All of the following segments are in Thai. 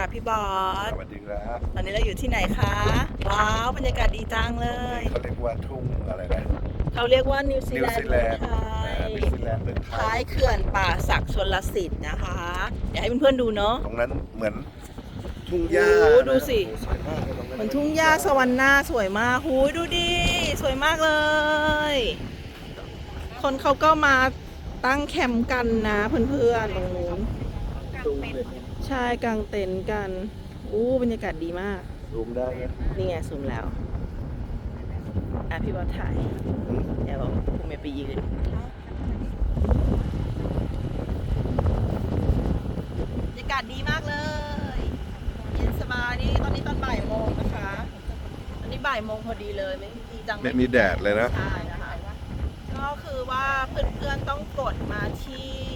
ค่ะพี่บอสสวัสดีครับตอนนี้เราอยู่ที่ไหนคะ ว้าวบรรยากาศดีจังเลย เขาเรียกว่าทุ่งอะไรนะ เขาเรียกว่านิวซีนิวแลนซีด์แลเมืองนด์ไทอ่ายนิวซีแลนด์เมืองไทท้ายยเขื่อนป่าศักดิ์ชนลสิทธิ์นะคะ เดี๋ยวให้เพื่อนๆดูเนาะ ตรงนั้นเหมือนทุ่งหญ้าโอ้ดูสิ สวยมากเลยตรงนั้นเหมือนทุ่งหญ้าสวรรค์หน้าสวยมากหูยดูดิ สวยมากเลย คนเขาก็มาตั้งแคมป์กันนะเพื่อนๆตรงนู้นซูมเลย ใช่กางเต็นท์กัน อู้บรรยากาศดีมาก ซูมได้ไหมนี่ไงซูมแล้ว อะพี่บอสถ่ายเดี๋ยวคุณเมย์ไปยืน บรรยากาศดีมากเลย เย็นสบายนี่ตอนนี้ตอนบ่ายโมงนะคะ อันนี้บ่ายโมงพอดีเลยไม่ดีจังไม่มีแดดเลยนะ ใช่นะคะ ก็คือว่าเพื่อนๆต้องกดมาที่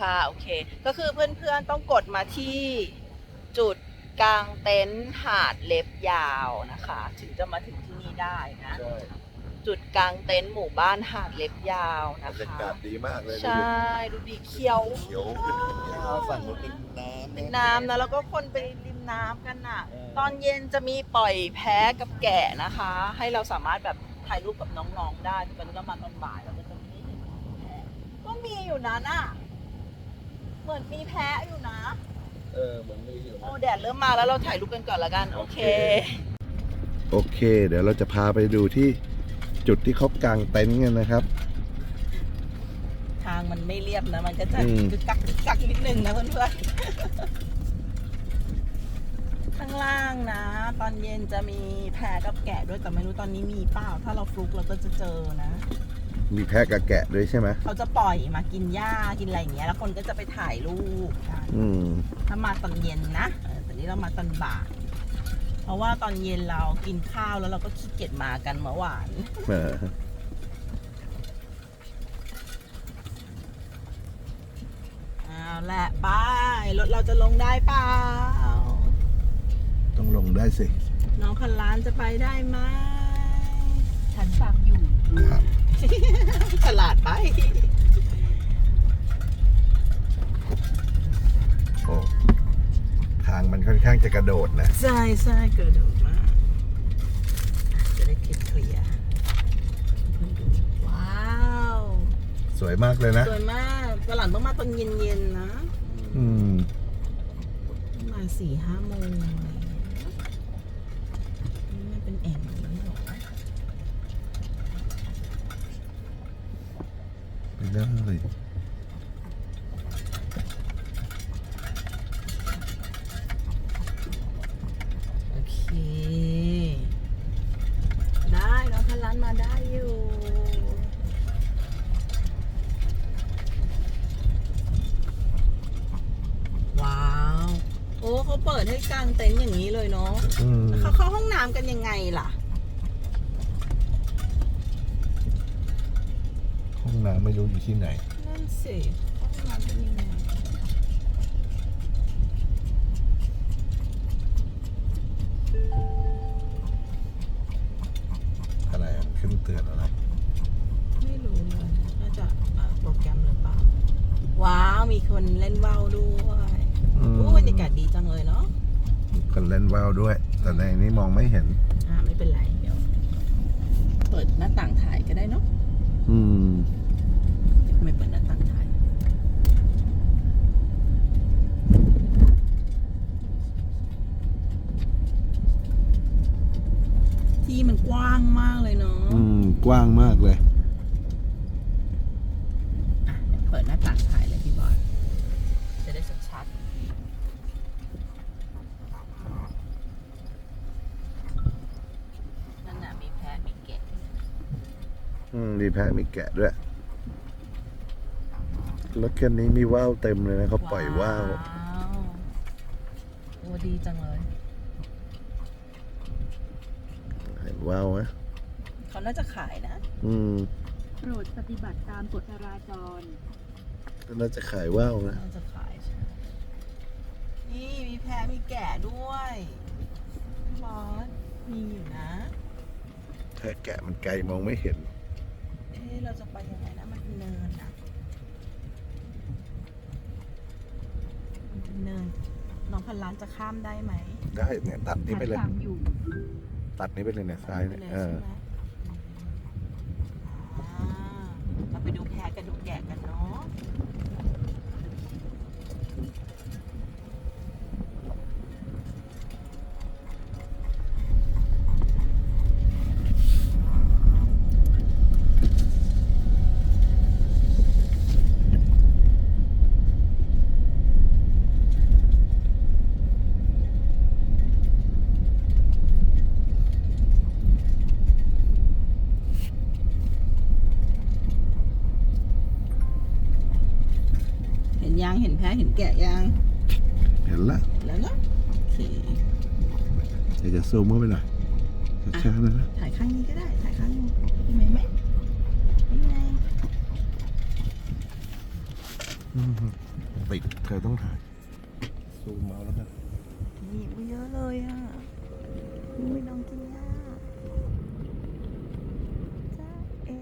ค่ะโอเค ก็คือเพื่อนๆต้องกดมาที่จุดกลางเต็นท์หาดเล็บยาวนะคะ ถึงจะมาถึงที่นี่ได้นะ ใช่จุดกลางเต็นท์หมู่บ้านหาดเล็บยาวบรนะรยาคะกาศดีมากเลยใช่ดูดีเขียว เขียวขึ้นยาวฝั่งนู้นเป็นน้ำเป็นน้ำนะแล้วก็คนไปริมน้ำกันน่ะ ตอนเย็นจะมีปล่อยแพะกับแกะนะคะ ให้เราสามารถแบบถ่ายรูปกับน้องๆได้ตอนนี้เรามาตอนบ่ายเราก็จะไม่เห็นแพะก็มีอยู่นะน่ะ เหมือนมีแพะอยู่นะ เออเหมือนมีอยู่โอ้แดดเริ่มมาแล้วเราถ่ายรูปกันก่อนละกัน โอเค โอเค เดี๋ยวเราจะพาไปดูที่จุดที่เขากางเต็นท์กันนะครับ ทางมันไม่เรียบนะ มันก็จะอืม กึกกักกึกกักนิดนึงนะเพื่อนๆ ข้างล่างนะ ตอนเย็นจะมีแพะกับแกะด้วยแต่ไม่รู้ตอนนี้มีเปล่า ถ้าเราฟลุกเราก็จะเจอนะ มีแพะกับแกะด้วยใช่ไหมเขาจะปล่อยมากินหญ้ากินอะไรอย่างเงี้ย แล้วคนก็จะไปถ่ายรูปกันอืม ถ้ามาตอนเย็นนะเออแต่นี้เรามาตอนบ่ายเพราะว่าตอนเย็นเรากินข้าวแล้วเราก็ขี้เกียจมากันเมื่อวาน เออเอาละไปรถเราจะลงได้เปล่า ต้องลงได้สิน้องพันล้านจะไปได้ไหมฉันฟังอยู่ ครับ ตลาดไป โอ้ทางมันค่อนข้างจะกระโดดนะ ใช่ใช่เกิดออกมาอะจะได้เคลียร์ๆว้าว สวยมากเลยนะ สวยมากตลาดต้องมาตอนเย็นๆนะ อืมประมาณสี่ห้าโมงอะไรอย่างเงี้ยนี่มันเป็นแอ่งอย่างนี้เหรอ ไปเลยโอเค ได้น้องพันล้านมาได้อยู่ ว้าว โอ้เขาเปิดให้กางเต็นท์อย่างนี้เลยเนาะอืม แล้วเขาเข้าห้องน้ำกันยังไงล่ะ ห้องน้ำไม่ รู้อยู่ที่ไหน นั่นสิห้องน้ำเป็นยังไงอะไรอะขึ้นเตือนอะไร ไม่รู้เลยน่าจะอ่าโปรแกรมหรือเปล่า ว้าว มีคนเล่นว่าวด้วยอืม โอ้บรรยากาศดีจังเลยเนาะคนเล่นว่าวด้วย แต่ในนี้มองไม่เห็น อ่าไม่เป็นไร เดี๋ยว เปิดหน้าต่างถ่ายก็ได้เนาะอืม ไม่เปิดหน้าต่างถ่ายที่มันกว้างมากเลยเนาะอืม กว้างมากเลย อะเดี๋ยวเปิดหน้าต่างถ่ายเลยพี่บอลจะได้ชัดๆนั่นน่ะมีแพะมีแกะ อืมมีแพะมีแกะด้วย รถคันนี้มีว่าวเต็มเลยนะเขาปล่อยว่าวโอ้ดีจังเลยเห็นว่าวไหมเขาน่าจะขายนะ อืมโปรดปฏิบัติตามกฎจราจรน่าจะขายว่าวนะน่าจะขายใช่นี่มีแพะมีแกะด้วยพี่บอสมีอยู่นะ ถ้าแกะมันไกลมองไม่เห็น เอ๊ะเราจะไปยังไงนะ มันเป็นเนินนะมัน เป็นเนินน้องพันล้านจะข้ามได้ไหมได้เนี่ยตัดนี้ไปเลย ถามอยู่ตัดนี้ไปเลยเนี่ยซ้ายไปเนี่ยเลยเอใช่อไหมอ่าเราไปดูแพะกันดูแกะกันเนาะ เห็นยังเห็น แพะเห็นแกะยังเห็นละแล้วเนาะโอเคเดี๋ยวจะซูมเข้าไปหน่อยช้าๆนะนะถ่ายข้างนี้ก็ได้ถ่ายข้างนี้ทำไมไหมนี่ไงอืมติดเธอต้องถ่ายซูมเอาแล้วกันนี่อุ้ยเยอะเลยอะอุ้ยน้องกินหญ้าจ้าเอ๋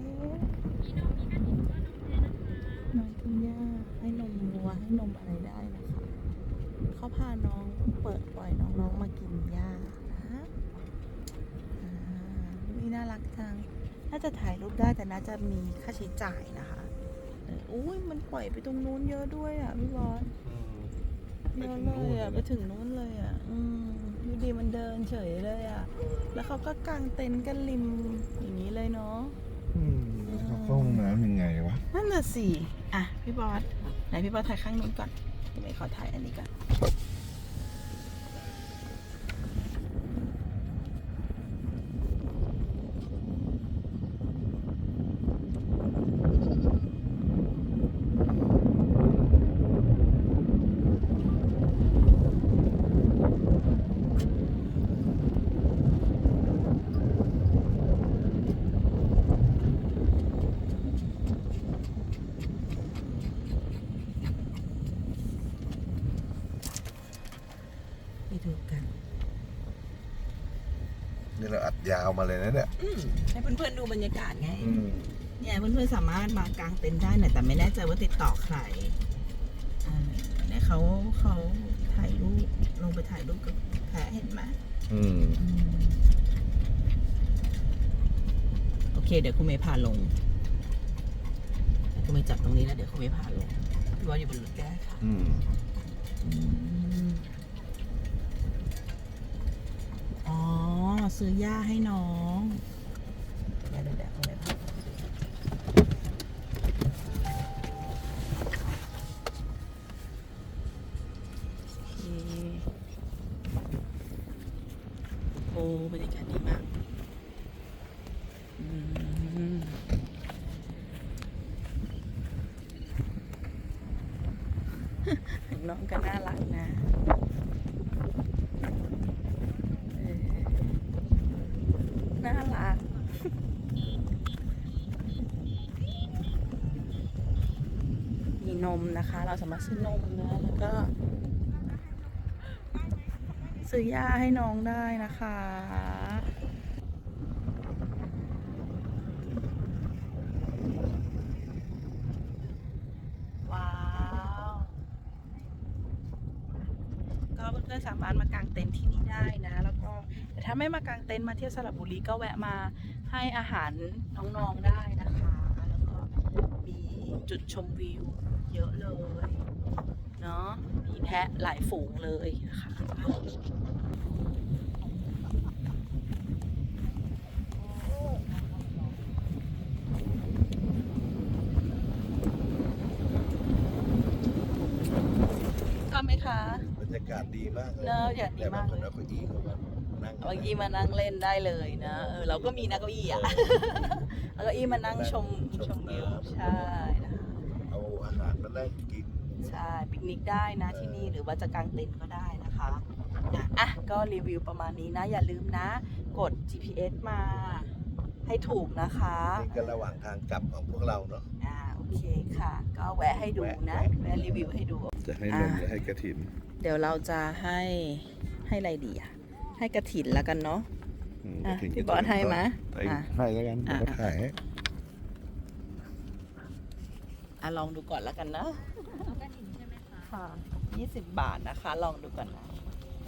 น้องกินหญ้าให้นมวัว ให้นมอะไรได้นะคะเขาพาน้องเปิดปล่อยน้องๆมากินหญ้านะอ่านี่น่ารักจัง น่าจะถ่ายรูปได้แต่น่าจะมีค่าใช้จ่ายนะคะเอออุ้ยมันปล่อยไปตรงนู้นเยอะด้วยอะพี่บอลเยอะเลยอะไปถึงนู้นเลยอะ อืมดูดีมันเดินเฉยเลยอะ แล้วเขาก็กางเต็นท์กันริมอย่างนี้เลยเนาะอืมเขาเข้าห้องน้ำยังไงวะ นั่นน่ะสิ อะพี่บอสไหนพี่บอสถ่ายข้างนู้นก่อนไม่ขอถ่ายอันนี้ก่อน ไปดูกัน นี่เราอัดยาว มาเลยนะเนี่ยอืมให้เพื่อนๆดูบรรยากาศไง อืมเนี่ยเพื่อนๆสามารถมากางเต็นท์ได้นะแต่ไม่แน่ใจว่าติดต่อใครอ่าเนี่ยเขาเขาถ่ายรูปลงไปถ่ายรูปกับแพะเห็นไหมอืมโอเค เดี๋ยวคุณเมย์พาลงคุณเมย์จับตรงนี้แล้วเดี๋ยวคุณเมย์พาลงพี่ว่าอยู่บนรถแก้ค่ะอืม อ๋อ ซื้อหญ้าให้น้องเดี๋ยวเดี๋ยวเดี๋ยโอ้บรรยากาศดีมากน้องก็น่ารักนะเออ น่ารักมีนมนะคะ เราสามารถซื้อนมนะแล้วก็ ซื้อยาให้น้องได้นะคะว้าวก็เพื่อนๆสามารถมากางเต็นท์ที่นี่ได้นะแล้ว แต่ถ้าไม่มากางเต็นท์มาเที่ยวสระบุรีก็แวะมาให้อาหารน้องๆได้นะคะ แล้วก็มีจุดชมวิวเยอะเลยเนาะมีแพะหลายฝูงเลยนะคะก็ไหมคะบรรยากาศดีมากเลยเนอะอยากดีมากเลย แต่บงคนเอาเก้าอี้เข้ามา นั่งเอาเก้าอี้มานั่งเล่นได้เลยนะเออเราก็มีนะเก้าอี้อะเอาเก้าอี้มานั่งชมชมวิวใช่นะคะเอาอาหารมานั่งกินใช่ปิกนิกได้นะที่นี่หรือว่าจะกางเต็นท์ก็ได้นะคะอะอะก็รีวิวประมาณนี้นะ อย่าลืมนะ กด GPS มาให้ถูกนะคะนี่ก็ระหว่างทางกลับของพวกเราเนาะอ่าโอเคค่ะ ก็แวะให้ดูนะแวะแวะรีวิวให้ดู จะให้นมอ่าหรือให้กระถิน เดี๋ยวเราจะให้ให้อะไรดีอะ ให้กระถินแล้วกันเนาะอืมอะกระถิ่นพี่บอสให้ไหมให้อะให้แล้วกันอะเดี๋ยวก็ถ่ายให้อะลองดูก่อนแล้วกันนะเอากระถิ่นใช่ไหมคะค่ะ20บาทนะคะ ลองดูก่อนนะ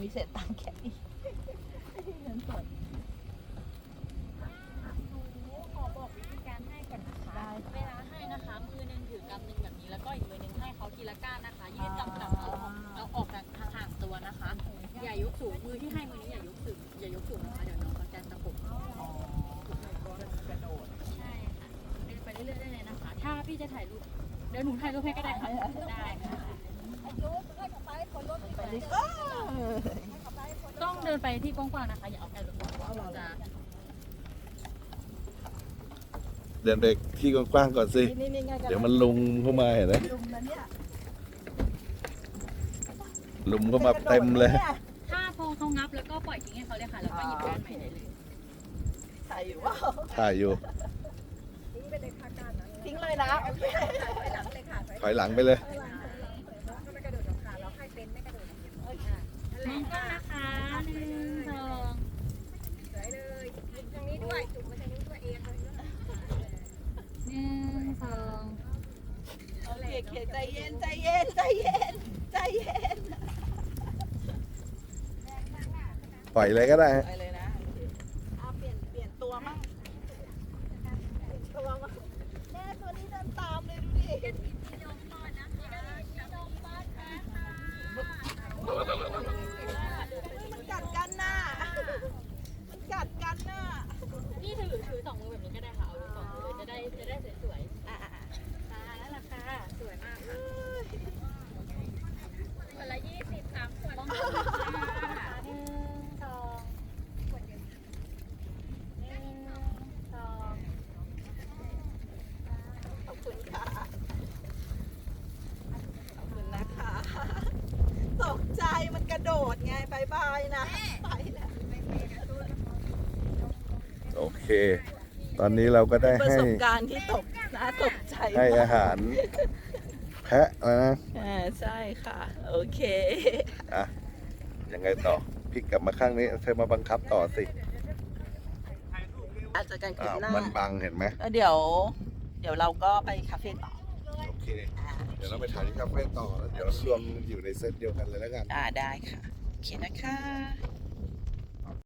มีเศษตังค์แค่นี้ไม่มีเงินสดขอบอกวิธีการให้ก่อนนะคะได้เวลาให้นะคะมือหนึงถือกำหนึ่งแบบนี้แล้วก็อีกมือหนึงให้เขาทีละก้านนะคะ ยืดต่ำๆเอาออกเอาออกจากห่างๆตัวนะคะ อย่ายกสูงมือที่ให้มือ ถ้าพี่จะถ่ายรูป เดี๋ยวหนูถ่ายรูปให้ก็ได้ค่ะได้ค่ะไปดิเอ้ยต้องเดินไปที่กว้างๆนะคะ อย่าเอาไกลรถจะเดินไปที่กว้างๆก่อนสินี่นี่ไงกันเดี๋ยวมันลุงเข้ามาเห็นไหมลุมนะเนี่ยลุมเข้ามาเต็มเลย ถ้าพอเขางับแล้วก็ปล่อยทิ้งให้เขาเลยค่ะ แล้วก็หยิบก้านใหม่ได้เลยใส่อยู่ว่าถ่ายอยู่ทิ้ง เลยนะโอเคถอยหลังไปเลย มองกล้องนะคะหนึ่งสองหนึ่งสองโอเคโอเคใจเย็นใจเย็นใจเย็นใจเย็นปล่อยเลยก็ได้ไปเลยนะโอเคเอาเปลี่ยนเปลี่ยนตัวมั่งเปลี่ยนตัวมั่งแม่ตัวนี้เดินตามเลยดูดิมันกัดกันน่ะมันกัดกันน่ะ พี่ถือถือสองมือแบบนี้ก็ได้ค่ะ เอาสองมือจะได้จะได้สวยๆ อะอะอะ ค่ะนั่นแหละค่ะ สวยมากค่ะคนละยี่สิบสามขวดต้องค่ะหนึ่งสองขวดเดียวหนึ่งสอง ขอบคุณค่ะ ขอบคุณนะคะ ตกใจมันกระโดดไงบายบายนะ ไปแล้ว โอเค ตอนนี้เราก็ได้ประให้สบการณ์ที่ตกน่าตกใจให้มากอาหาร แพะแล้วนะอ่าใช่ค่ะ โอเคอะยังไงต่อพลิกกลับมาข้างนี้เธอมาบังคับต่อสิอาจจะกันคลิอ้าปวหน้ามันบังเห็นไหมแล้วเดี๋ยว เดี๋ยวเราก็ไปคาเฟ่ต่อโอเค อ่าเดี๋ยวเราไปถ่ายที่คาเฟ่ต่อแล้วเดี๋ยวรวมอยู่ในเซตเดียวกันเลยแล้วกัน อ่าได้ค่ะ โอเคนะคะ